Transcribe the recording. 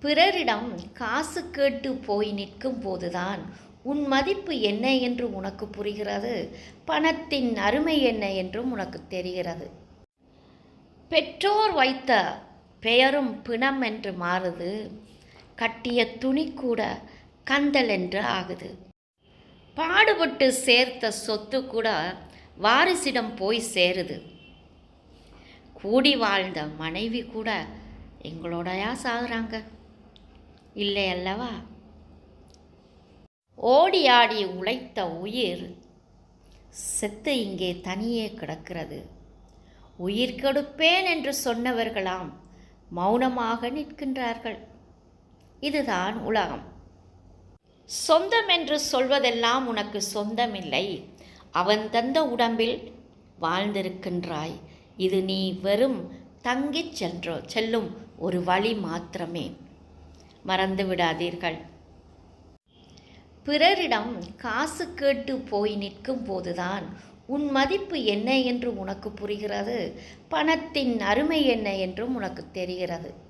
பிறரிடம் காசு கேட்டு போய் நிற்கும் போதுதான். உன் மதிப்பு என்ன என்று உனக்கு புரிகிறது. பணத்தின் அருமை என்ன என்றும் உனக்கு தெரிகிறது. பெற்றோர் வைத்த பெயரும் பிணம் என்று மாறுது. கட்டிய துணி கூட கந்தல் என்று ஆகுது. பாடுபட்டு சேர்த்த சொத்து கூட வாரிசிடம் போய் சேருது. கூடி வாழ்ந்த மனைவி கூட எங்களோடயா சாகுறாங்க. இல்லை அல்லவா ஓடி ஆடி உழைத்த உயிர் செத்து இங்கே தனியே கிடக்கிறது. உயிர் கெடுப்பேன் என்று சொன்னவர்களாம் மௌனமாக நிற்கின்றார்கள். இதுதான் உலகம். சொந்தம் என்று சொல்வதெல்லாம் உனக்கு சொந்தமில்லை. அவன் தந்த உடம்பில் வாழ்ந்திருக்கின்றாய். இது நீ வெறும் தங்கிச் சென்றோ செல்லும் ஒரு வழி மாத்திரமே. மறந்து விடாதீர்கள். பிறரிடம் காசு கேட்டு போய் நிற்கும் போதுதான் உன் மதிப்பு என்ன என்று உனக்கு புரிகிறது பணத்தின் அருமை என்ன என்றும் உனக்கு தெரிகிறது.